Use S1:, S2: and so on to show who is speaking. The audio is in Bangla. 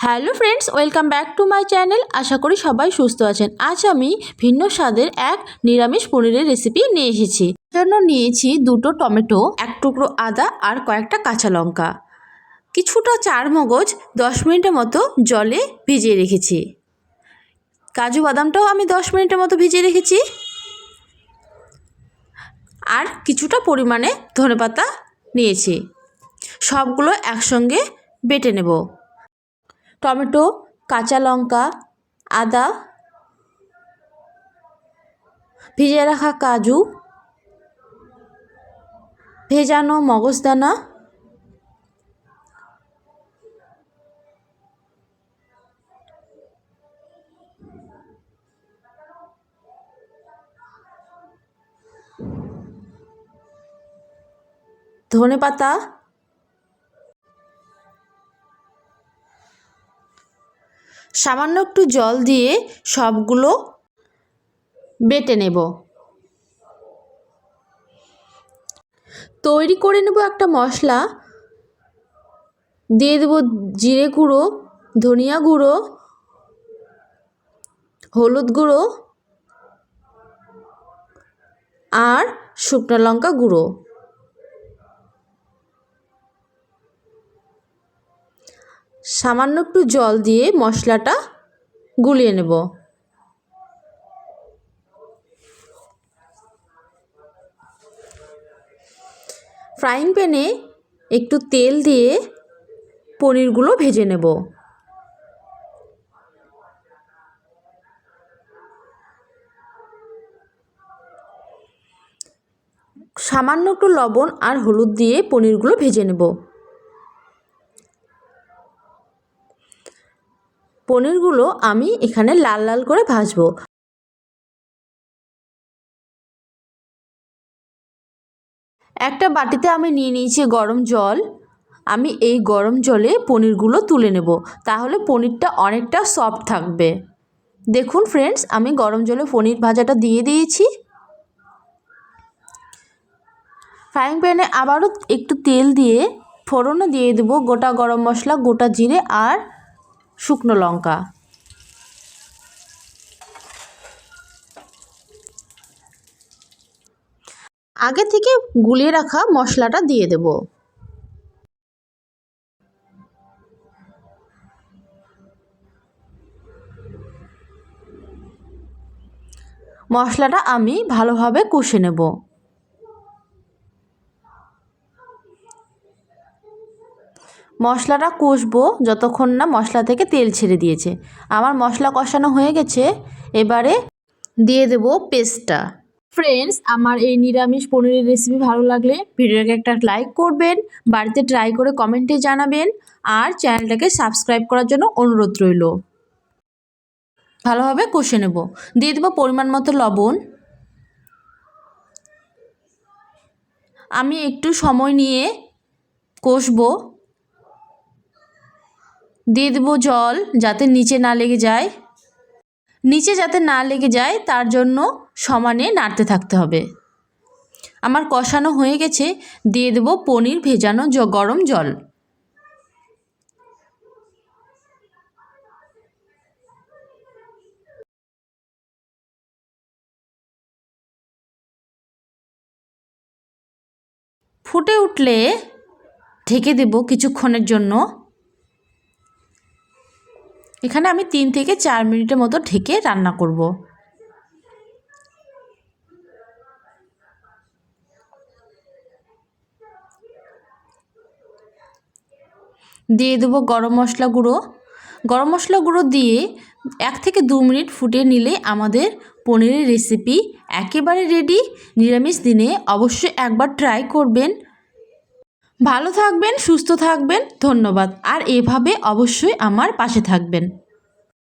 S1: Hello friends, welcome back to my channel. আশা করি সবাই সুস্থ আছেন। আজ আমি ভিন্ন স্বাদের এক নিরামিষ পনিরের রেসিপি নিয়ে এসেছি। জন্য নিয়েছি দুটো টমেটো, এক টুকরো আদা আর কয়েকটা কাঁচা লঙ্কা। কিছুটা চার মগজ দশ মিনিটের মতো জলে ভিজিয়ে রেখেছি। কাজু বাদামটাও আমি দশ মিনিটের মতো ভিজিয়ে রেখেছি। আর কিছুটা পরিমাণে ধনেপাতা নিয়েছি। সবগুলো একসঙ্গে বেটে নেব। টমেটো কাঁচা লঙ্কা আদা ভিজে রাখা কাজু ভেজানো মগজদানা ধনে পাতা সামান্য একটু জল দিয়ে সবগুলো বেটে নেব। তৈরি করে নেব একটা মশলা। দিয়ে দেবো জিরে গুঁড়ো, ধনিয়া গুঁড়ো, হলুদ গুঁড়ো আর শুকনো লঙ্কা গুঁড়ো। সামান্য একটু জল দিয়ে মশলাটা গুলিয়ে নেব। ফ্রাইং প্যানে একটু তেল দিয়ে পনিরগুলো ভেজে নেব। সামান্য একটু লবণ আর হলুদ দিয়ে পনিরগুলো ভেজে নেব। পনিরগুলো আমি এখানে লাল লাল করে ভাজবো। একটা বাটিতে আমি নিয়ে নিয়েছি গরম জল। আমি এই গরম জলে পনিরগুলো তুলে নেব, তাহলে পনিরটা অনেকটা সফট থাকবে। দেখুন ফ্রেন্ডস আমি গরম জলে পনির ভাজাটা দিয়ে দিয়েছি। ফ্রাইং প্যানে আবারও একটু তেল দিয়ে ফোড়নে দিয়ে দেবো, গোটা গরম মশলা, গোটা জিরে আর শুকনো লঙ্কা। আগে থেকে গুলিয়ে রাখা মশলাটা দিয়ে দেব। মশলাটা আমি ভালোভাবে কষে নেব। মশলাটা কষবো যতক্ষণ না মশলা থেকে তেল ছেড়ে দিয়েছে। আমার মশলা কষানো হয়ে গেছে। এবারে দিয়ে দেব পেস্টটা। ফ্রেন্ডস আমার এই নিরামিষ পনিরের রেসিপি ভালো লাগলে ভিডিওটাকে একটা লাইক করবেন, বাড়িতে ট্রাই করে কমেন্টে জানাবেন, আর চ্যানেলটাকে সাবস্ক্রাইব করার জন্য অনুরোধ রইল। ভালোভাবে কষে নেব। দিয়ে দেবো পরিমাণ মতো লবণ। আমি একটু সময় নিয়ে কষবো। দিয়ে দেবো জল যাতে নিচে না লেগে যায়। নিচে যাতে না লেগে যায়, তার জন্য সমানে নাড়তে থাকতে হবে। আমার কষানো হয়ে গেছে দিয়ে দেবো পনির ভেজানো গরম জল। ফুটে উঠলে ঢেকে দেব কিছুক্ষণের জন্য। এখানে আমি তিন থেকে চার মিনিটের মতো ঢেকে রান্না করব। দিয়ে দেবো গরম মশলা গুঁড়ো। গরম মশলা গুঁড়ো দিয়ে এক থেকে দু মিনিট ফুটিয়ে নিলে আমাদের পনিরের রেসিপি একেবারে রেডি নিরামিষ দিনে অবশ্যই একবার ট্রাই করবেন। ভালো থাকবেন সুস্থ থাকবেন ধন্যবাদ। আর এভাবে অবশ্যই আমার পাশে থাকবেন।